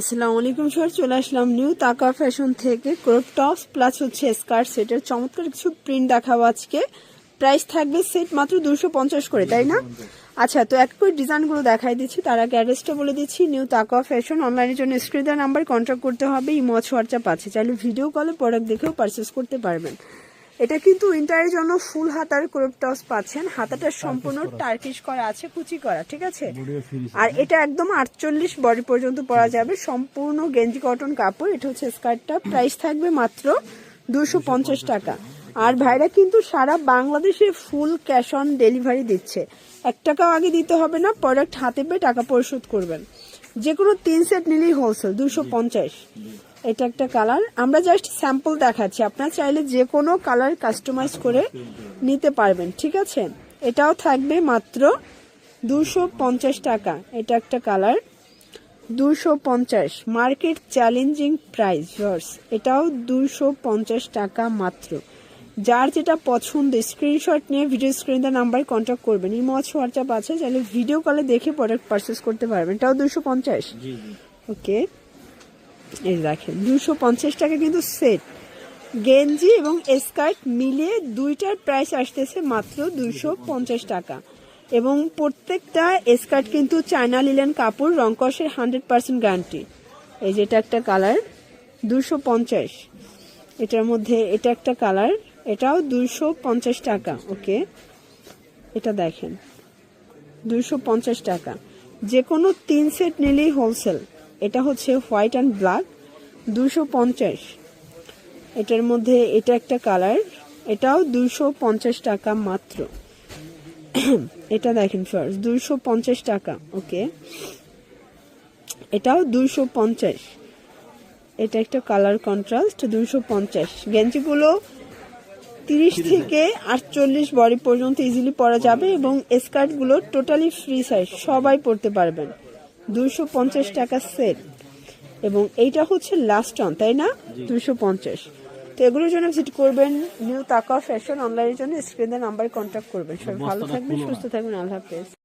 আসসালামু আলাইকুম স্যার চলে আসলাম নিউ তাকা ফ্যাশন থেকে। ক্রপ টপস, প্লাস হচ্ছে স্কার্ট সেটের চমৎকার কিছু প্রিন্ট দেখাবো আজকে। প্রাইস থাকবে সেট মাত্র দুশো পঞ্চাশ করে, তাই না? আচ্ছা তো এক করে ডিজাইনগুলো দেখাই দিচ্ছি। তার আগে অ্যাড্রেসটা বলে দিচ্ছি। নিউ তাকা ফ্যাশন অনলাইনের জন্য স্ক্রিন নাম্বার কন্ট্যাক্ট করতে হবে। ইমোজ হোয়াটসঅ্যাপ আছে। চাইলে ভিডিও কলে প্রোডাক্ট দেখেও পারচেস করতে পারবেন। এটা কিন্তু উইন্টারের জন্য ফুল হাতার ক্রপ টপস পাচ্ছেন। হাতাটা সম্পূর্ণ টার্কিশ করা আছে কুচি করা ঠিক আছে? আর এটা একদম আটচল্লিশ বডি পর্যন্ত পরা যাবে। সম্পূর্ণ গেঞ্জি কটন কাপড় এটা হচ্ছে স্কার্টটা। প্রাইস থাকবে মাত্র দুশো পঞ্চাশ টাকা। আর ভাইরা কিন্তু সারা বাংলাদেশে ফুল ক্যাশ অন ডেলিভারি দিচ্ছে। এক টাকাও আগে দিতে হবে না প্রোডাক্ট হাতে পেয়ে টাকা পরিশোধ করবেন। যে কোনো তিন সেট নিলেই হোলসেল দুশো পঞ্চাশ। এটা একটা কালার। আমরা জাস্ট স্যাম্পল দেখাচ্ছি। আপনার চাইলে যে কোনো কালার কাস্টমাইজ করে নিতে পারবেন ঠিক আছে? এটাও থাকবে মাত্র দুশো টাকা। এটা একটা কালার। দুশো পঞ্চাশ। মার্কেট চ্যালেঞ্জিং প্রাইস ভার্স এটাও দুশো পঞ্চাশ টাকা মাত্র। যার যেটা পছন্দ স্ক্রিনশট নিয়ে ভিডিও স্ক্রিন স্ক্রিনের নাম্বারে কন্ট্যাক্ট করবেন। ইমজ হোয়াটসঅ্যাপ আছে চাইলে ভিডিও কলে দেখে প্রোডাক্ট পারচেস করতে পারবেন। এটাও দুশো পঞ্চাশ? ওকে এই দেখেন, দুশো পঞ্চাশ টাকা কিন্তু সেট। গেঞ্জি এবং স্কার্ট মিলিয়ে দুইটার প্রাইস আসতেছে মাত্র দুশো পঞ্চাশ টাকা। এবং প্রত্যেকটা স্কার্ট কিন্তু চায়না লিলেন কাপড় রংকসের হান্ড্রেড পার্সেন্ট গ্যারান্টি এই যে এটা একটা কালার দুশো পঞ্চাশ। এটার মধ্যে এটা একটা কালার এটাও দুশো পঞ্চাশ টাকা, ওকে? এটা দেখেন, দুশো পঞ্চাশ টাকা। যে কোনো তিন সেট নিলেই হোলসেল এটা হচ্ছে হোয়াইট অ্যান্ড ব্ল্যাক দুশো পঞ্চাশ। এটার মধ্যে এটা একটা কালার এটাও দুশো পঞ্চাশ টাকা মাত্র। এটা দেখেন ফার্স্ট দুশো পঞ্চাশ টাকা ওকে। এটাও দুশো পঞ্চাশ। এটা একটা কালার কন্ট্রাস্ট দুশো পঞ্চাশ। গেঞ্জিগুলো তিরিশ থেকে আটচল্লিশ বডি পর্যন্ত ইজিলি পরা যাবে এবং স্কার্টগুলো টোটালি ফ্রি সাইজ সবাই পরতে পারবেন। দুশো পঞ্চাশ টাকা সেট এবং এইটা হচ্ছে লাস্ট অন তাই না? দুশো পঞ্চাশ। তো এগুলোর জন্য ভিজিট করবেন নিউ তাকা ফ্যাশন অনলাইনের জন্য স্ক্রিনের নাম্বার কন্ট্যাক্ট করবেন। সবাই ভালো থাকবেন সুস্থ থাকবেন আল্লাহ হাফেজ।